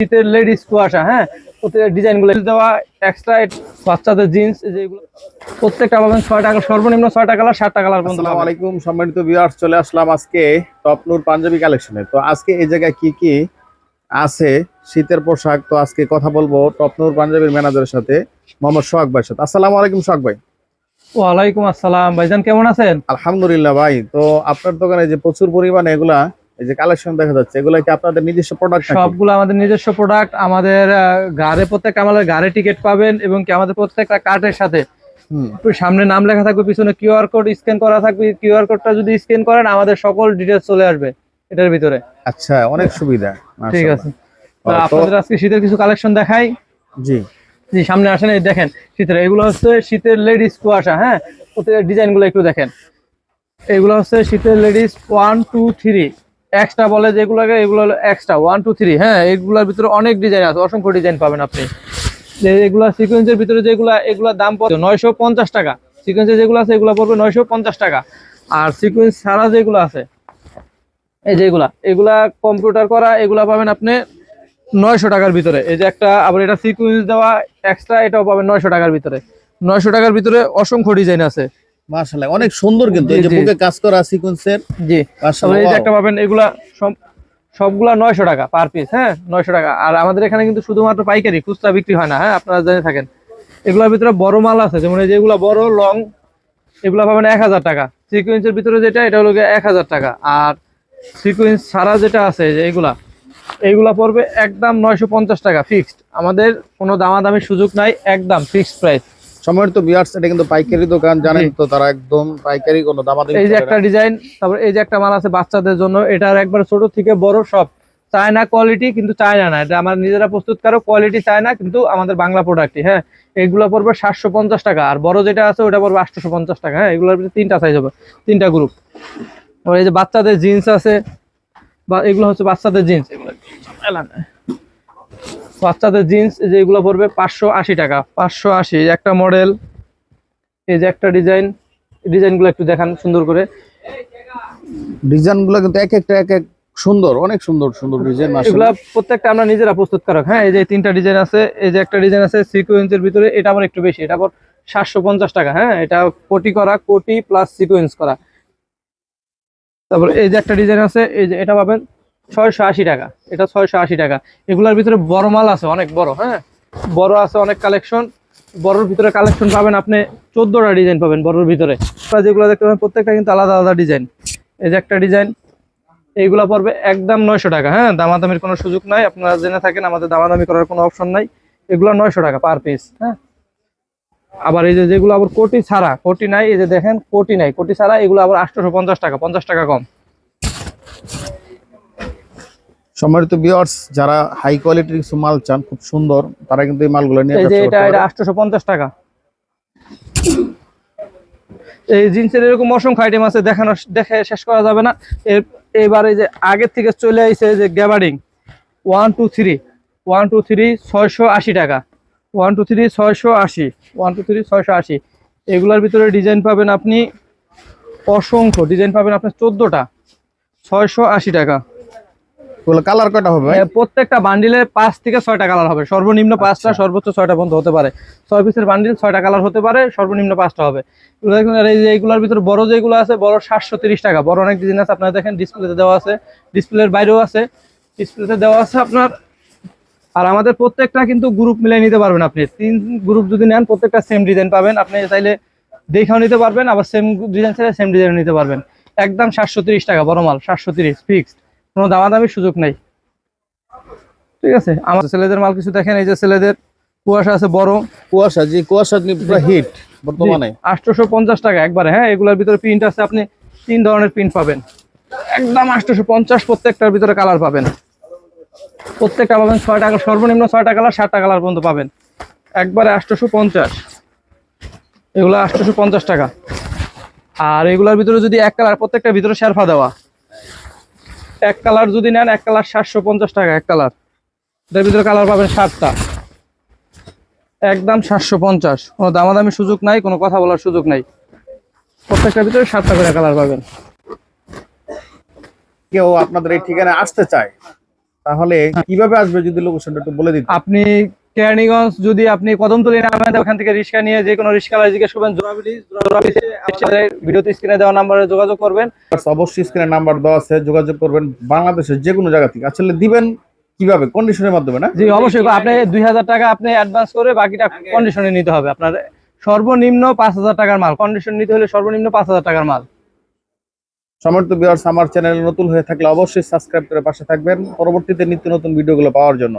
শীতের লেডিস কুয়াশা হ্যাঁ? প্রত্যেকের ডিজাইন দেওয়া এক্সট্রা বাচ্চাদের জিন্স যেগুলো প্রত্যেকটা পাবেন ছয় টাকা সর্বনিম্ন ছয় টাকা কালার ষাট টাকা কালার পর্যন্ত আলাইকুম সম্মানিত ভিউয়ার্স চলে আসলাম আজকে টপ নূর পাঞ্জাবি কালেকশনে তো আজকে এই জায়গায় কি কি আছে? শীতের পোশাক তো আজকে কথা বলব টপ নূর পাঞ্জাবির ম্যানেজারের সাথে মোহাম্মদ সোহাগ ভাইয়ের সাথে। আসসালামু আলাইকুম সোহাগ ভাই। ওয়ালাইকুম আসসালাম ভাইজান কেমন আছেন? আলহামদুলিল্লাহ ভাই তো আপনার দোকানে যে প্রচুর পরিমাণে এগুলা এই যে কালেকশন দেখা যাচ্ছে এগুলা কি আপনাদের নিজস্ব প্রোডাক্ট সবগুলো আমাদের নিজস্ব প্রোডাক্ট আমাদের গাড়ে প্রত্যেকটা আমাদের গাড়ে টিকিট পাবেন এবং কি আমাদের প্রত্যেকটা কার্ডের সাথে। সামনে নাম লেখা থাকবে পিছনে কিউআর কোড স্ক্যান করা থাকবে কিউআর কোডটা যদি স্ক্যান করেন আমাদের সকল ডিটেলস চলে আসবে এটার ভিতরে। আচ্ছা অনেক সুবিধা ঠিক আছে। আপনাদের আজকে শীতের কিছু কালেকশন দেখাই। জি। জি সামনে আসেন এই দেখেন শীতের এগুলো হচ্ছে শীতের লেডিস কুয়াশা হ্যাঁ? প্রত্যেকের ডিজাইনগুলো একটু দেখেন। এগুলো হচ্ছে শীতের ladies one two three extra বলে যেগুলোকে, এগুলো হলো এক্সট্রা ওয়ান টু থ্রি হ্যাঁ এগুলোর ভিতরে অনেক ডিজাইন আছে, অসংখ্য ডিজাইন পাবেন আপনি। এগুলা সিকোয়েন্সের ভিতরে যেগুলো, এগুলোর দাম পড়বে নয়শো পঞ্চাশ টাকা। সিকোয়েন্সের যেগুলো আছে, এগুলো পড়বে নয়শো পঞ্চাশ টাকা। আর সিকোয়েন্স ছাড়া যেগুলো আছে, এই যেগুলা এগুলা কম্পিউটার করা, এগুলা পাবেন আপনি নয়শো টাকার ভিতরে। এই যে একটা, আবার এটা সিকুয়েন্স দেওয়া এক্সট্রা এটাও পাবেন নয়শো টাকার ভিতরে। নয়শো টাকার ভিতরে অসংখ্য ডিজাইন আছে। মাশাআল্লাহ অনেক সুন্দর কিন্তু এই যে বুকে কাজ করা সিকোয়েন্সের জি। তারপরে এই যে একটা পাবেন এগুলা সব সবগুলা নয়শো টাকা পার পিস হ্যাঁ? নয়শো টাকা। আর আমাদের এখানে কিন্তু শুধুমাত্র পাইকারি খুচরা বিক্রি হয় না হ্যাঁ? আপনারা জেনে থাকেন। এগুলোর ভিতরে বড় মাল আছে যেমন এই যেগুলো বড় লং এগুলা পাবেন এক হাজার টাকা। সিকুয়েন্সের ভিতরে যেটা এটা হলো এক হাজার টাকা। আর সিকুয়েন্স ছাড়া যেটা আছে যে এগুলা এইগুলা পড়বে একদম নয়শো পঞ্চাশ টাকা ফিক্সড আমাদের কোনো দামাদামির সুযোগ নাই একদম ফিক্সড প্রাইস সম্মানিত ভিউয়ার্স এটা কিন্তু পাইকারি দোকান জানেন তো তারা একদম পাইকারি কোনো দামাদামি এই যে একটা ডিজাইন তারপর এই যে একটা মাল আছে বাচ্চাদের জন্য এটার একবার ছোট থেকে বড় সব। চায়না কোয়ালিটি কিন্তু চায়না না এটা আমার নিজেরা প্রস্তুত করো কোয়ালিটি চায়না কিন্তু আমাদের বাংলা প্রোডাক্টই হ্যাঁ। এগুলো পড়বে সাতশো পঞ্চাশ টাকা আর বড় যেটা আছে ওটা পড়বে আটশোশো পঞ্চাশ টাকা হ্যাঁ। এগুলোর তিনটা সাইজ হবে তিনটা গ্রুপ এই যে বাচ্চাদের জিন্স আছে বা এগুলো হচ্ছে বাচ্চাদের জিন্স এগুলো। বাচ্চাদের জিন্স এই যে পড়বে পাঁচশো আশি টাকা। পাঁচশো আশি একটা মডেল এই যে একটা ডিজাইন ডিজাইনগুলো একটু দেখান সুন্দর করে। ডিজাইনগুলো কিন্তু এক একটা এক এক সুন্দর অনেক সুন্দর সুন্দর ডিজাইন এগুলা প্রত্যেকটা আমরা নিজেরা প্রস্তুত করক। হ্যাঁ এই যে তিনটা ডিজাইন আছে এই যে একটা ডিজাইন আছে সিকোয়েন্সের ভিতরে এটা আবার একটু বেশি এটা আবার সাতশো পঞ্চাশ টাকা। হ্যাঁ এটা কোটি করা কোটি প্লাস সিকোয়েন্স করা। তারপর এই যে একটা ডিজাইন আছে এই যে এটা পাবেন ছয়শো আশি টাকা। এটা ছয়শো আশি টাকা। এগুলার ভিতরে বড় মাল আছে, অনেক বড় হ্যাঁ? বড় আছে অনেক কালেকশন বড়র ভিতরে কালেকশন পাবেন আপনি চোদ্দটা ডিজাইন পাবেন বড়র ভিতরে। আপনারা যেগুলো দেখতে পাবেন, প্রত্যেকটা কিন্তু আলাদা আলাদা ডিজাইন এই যে একটা ডিজাইন এইগুলা পড়বে একদম নয়শো টাকা হ্যাঁ? দামাদামির কোনো সুযোগ নাই। আপনারা জেনে থাকেন, আমাদের দামাদামি করার কোনো অপশন নাই। এগুলো নয়শো টাকা পার পিস হ্যাঁ? আবার এই যে যেগুলো আবার কোটি ছাড়া, কোটি নাই, এই যে দেখেন, কোটি নাই। কোটি ছাড়া এগুলো আবার আটশোশো পঞ্চাশ টাকা পঞ্চাশ টাকা কম। সম্মানিত ভিউয়ার্স যারা হাই কোয়ালিটির কিছু মাল চান খুব সুন্দর তারা কিন্তু এই মালগুলো নিয়ে ব্যবসা এটা করতে পারে। আটশোশো পঞ্চাশ টাকা। এই জিন্সের এরকম অসংখ্য আইটেম আছে দেখানো দেখে শেষ করা যাবে না। এর এবার এই যে আগের থেকে চলে আইছে যে gabardine one two three one two three ছয়শো আশি টাকা। ওয়ান টু থ্রি ছয়শো আশি। ওয়ান টু থ্রি ছয়শো আশি। এগুলোর ভিতরে ডিজাইন পাবেন আপনি অসংখ্য ডিজাইন পাবেন আপনি চোদ্দোটা। ছয়শো আশি টাকা। এগুলো কালার কয়টা হবে প্রত্যেকটা বান্ডিলে পাঁচ থেকে ছয়টা কালার হবে। সর্বনিম্ন পাঁচটা আচ্ছা। সর্বোচ্চ ছয়টা পর্যন্ত হতে পারে। ছয় পিসের বান্ডিল ছয়টা কালার হতে পারে সর্বনিম্ন পাঁচটা হবে। দেখুন, আর এই যে এইগুলোর ভিতরে বড় যেগুলো আছে বড় সাতশো টাকা। বড় অনেক ডিজাইন আছে আপনারা দেখেন ডিসপ্লেতে দেওয়া আছে। ডিসপ্লের বাইরেও আছে। ডিসপ্লেতে দেওয়া আছে আপনার। আর আমাদের প্রত্যেকটা কিন্তু গ্রুপ মিলাই নিতে পারবেন আপনি। তিন গ্রুপ যদি নেন প্রত্যেকটা সেম ডিজাইন পাবেন। আপনি চাইলে দেখাও নিতে পারবেন আবার সেম ডিজাইন চাইলে সেম ডিজাইন নিতে পারবেন। একদম সাতশো তিরিশ টাকা বড় মাল সাতশো তিরিশ ফিক্সড কোনো দামাদামির সুযোগ নেই। ঠিক আছে? আমার ছেলেদের মাল কিছু দেখেন এই যে ছেলেদের কুয়াশা আছে বড়। কুয়াশা যে কুয়াশা পুরো হিট বর্তমানে। আটশোশো পঞ্চাশ টাকা একবারে হ্যাঁ? এগুলোর ভিতরে প্রিন্ট আছে আপনি তিন ধরনের প্রিন্ট পাবেন। একদম আটশোশো পঞ্চাশ প্রত্যেকটার ভিতরে কালার পাবেন। প্রত্যেকটা পাবেন ছয়টা কালার সর্বনিম্ন ছয়টা কালার সাতটা কালার পর্যন্ত পাবেন। একবারে আটশোশো পঞ্চাশ। এগুলো আটশোশো পঞ্চাশ টাকা। আর এগুলোর ভিতরে যদি এক কালার প্রত্যেকটার ভিতরে শেরফা দেওয়া। এক কালার যদি নেন এক কালার সাতশো পঞ্চাশ টাকা এক কালার। এটার ভিতরে কালার পাবেন সাতটা। একদম সাতশো পঞ্চাশ। কোনো দামাদামি সুযোগ নাই কোনো কথা বলার সুযোগ নাই। প্রত্যেকটার ভিতরে সাতটা করে কালার পাবেন। কেউ আপনাদের এই ঠিকানায় আসতে চায় তাহলে কীভাবে আসবে যদি লোকেশনটা একটু বলে দিন আপনি কেরানীগঞ্জ যদি আপনি কদমতলি নামেন ওখান থেকে রিক্সা নিয়ে যে কোনো রিক্সা জিজ্ঞেস করবেন ভিডিওতে স্ক্রিনে দেওয়া নাম্বারে যোগাযোগ করবেন। অবশ্যই স্ক্রিনে নাম্বার দেওয়া আছে যোগাযোগ করবেন বাংলাদেশের যে কোনো জায়গা থেকে। আসলে দিবেন কীভাবে? কন্ডিশনের মাধ্যমে না? জি অবশ্যই। আপনি দুই হাজার টাকা আপনি অ্যাডভান্স করে বাকিটা কন্ডিশনে নিতে হবে আপনার। সর্বনিম্ন পাঁচ হাজার টাকার মাল। কন্ডিশন নিতে হলে সর্বনিম্ন পাঁচ হাজার টাকার মাল। সমর্থ বিয়ার্স আমার চ্যানেলে নতুন হয়ে থাকলে অবশ্যই সাবস্ক্রাইব করে পাশে থাকবেন। পরবর্তীতে নিত্য নতুন ভিডিওগুলো পাওয়ার জন্য।